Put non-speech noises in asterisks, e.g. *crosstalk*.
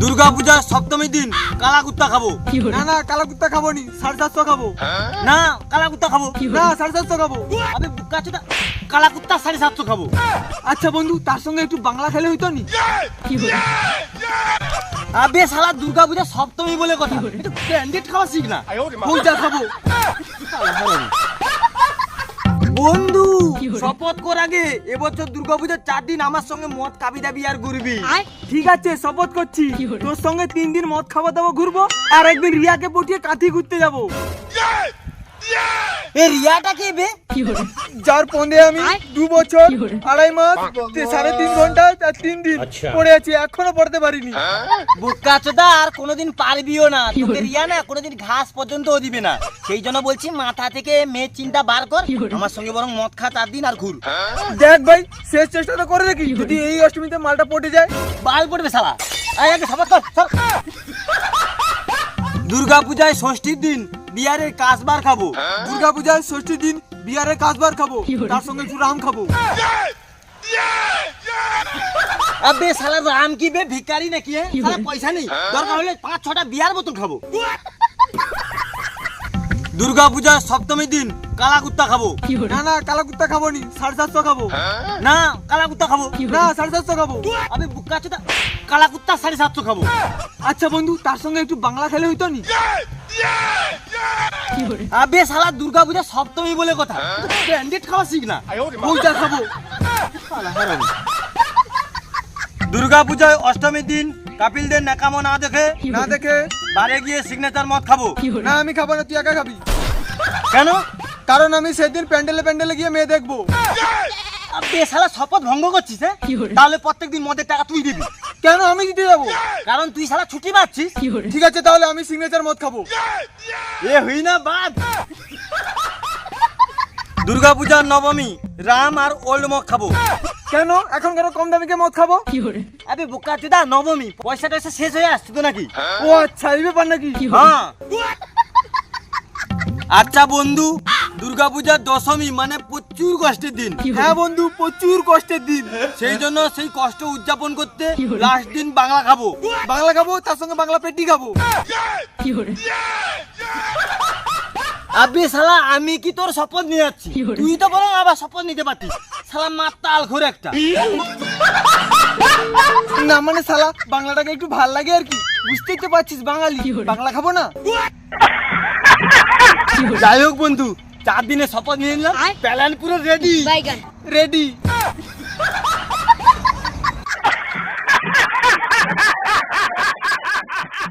দুর্গা পূজার সপ্তমী দিন কালা কুত্তা খাব। না না কালা কুত্তা খাব নি সাড়ে সাতশো খাব। না কালা কুত্তা খাব। না সাড়ে সাতশো খাব। আবে কাচুদা কালা কুত্তা সাড়ে সাতশো খাব। আচ্ছা বন্ধু তার সঙ্গে একটু বাংলা খেলে হইতো নি? আবে শালা দুর্গা পূজা সপ্তমী বলে কথা। একটু ব্র্যান্ডেড খাওয়া শিখ না। পূজা খাব। বন্ধু শপথ কর আগে। এবছর দুর্গাপূজার চার দিন আমার সঙ্গে মদ কাবি দাবি আর ঘুরবি। ঠিক আছে শপথ করছি। তোর সঙ্গে তিন দিন মদ খাওয়া দাওয়া ঘুরবো। আর একদিন রিয়াকে পটিয়ে কাঁথি ঘুরতে যাব। এ রিয়াটা কে বে? যার পন্দে আমি দু বছর আড়াই মাস তে- সাড়ে তিন ঘণ্টা আর তিন দিন পড়ে আছি এখনও পড়তে পারিনি। বুকা চোদা আর কোনোদিন পারবিও না। তোকে রিয়া না কোনোদিন ঘাস পর্যন্ত দিবে না। সেই জন্য বলছি মাথা থেকে মেয়ের চিন্তা বার কর। আমার সঙ্গে বরং মদ খা চার দিন আর ঘুর। দেখ ভাই শেষ চেষ্টা তো করে দেখি। যদি এই অষ্টমীতে মালটা পটে যায় বাল পড়বে কর *laughs* দুর্গা পূজায় ষষ্ঠীর দিন বিয়ারের কাসবার খাব। দুর্গা পূজায় ষষ্ঠীর দিন বিয়ারে কাজবার খাব। তার সঙ্গে একটু রাম খাব আবে শালা রাম কি বে ভিখারি নাকি হ্যাঁ? শালা পয়সা নেই। দরকার হলে পাঁচ ছটা বিয়ার বোতল খাব। দুর্গা পূজার সপ্তমী দিন কালা কুত্তা খাব না না কালা কুত্তা খাব নি সাড়ে সাতশো খাব। না কালা কুত্তা খাব না সাড়ে সাতশো খাব। আবে বুকা চোদা কালা কুত্তা সাড়ে সাতশো খাব। আচ্ছা বন্ধু তার সঙ্গে একটু বাংলা খেলে হইতো নি? আবে শালা দুর্গা পূজা সপ্তমী বলে কথা। ব্র্যান্ডেড খাওয়া শিখ না। পূজা খাব। দুর্গা পূজায় অষ্টমীর দিন কাপিলদের নাকামো না দেখে না দেখে বারে গিয়ে সিগনেচার মদ খাব। না আমি খাব না তুই একা খাবি। কেন? কারণ আমি সেদিন প্যান্ডেলে প্যান্ডেলে গিয়ে মেয়ে দেখব। আবে শালা শপথ ভঙ্গ করছিস হ্যাঁ? তাহলে প্রত্যেকদিন মদের টাকা তুই দিবি। কেন আমি দিতে যাব? কারণ তুই শালা ছুটি পাচ্ছিস। ঠিক আছে তাহলে আমি সিগনেচার মদ খাব। এ হই না বাদ। দুর্গা পূজার নবমী রাম আর ওল্ড মদ খাব। কেন? এখন কেন কম দামিকে মদ খাব? আবে বোকা চুদা নবমী পয়সা টয়সা শেষ হয়ে আসছে তো নাকি? ও আচ্ছা এই ব্যাপার নাকি? হ্যাঁ। আচ্ছা বন্ধু দুর্গা পূজার দশমী মানে প্রচুর কষ্টের দিন। হ্যাঁ বন্ধু প্রচুর কষ্টের দিন। সেই জন্য সেই কষ্ট উদযাপন করতে লাস্ট দিন বাংলা খাব। বাংলা খাব তার সঙ্গে বাংলা পেটি খাব। আবে শালা আমি কি তোর শপথ নিয়ে যাচ্ছি? তুই তো বরং আবার শপথ নিতে পারতিস। শালা মাতাল ঘোর একটা। না মানে শালা বাংলাটাকে একটু ভালো লাগে আর কি। বুঝতেই তো পারছিস বাঙালি। বাংলা খাব না? যাই হোক বন্ধু চার দিনে শপথ নিয়ে নিলাম। প্যালান পুরো রেডি রেডি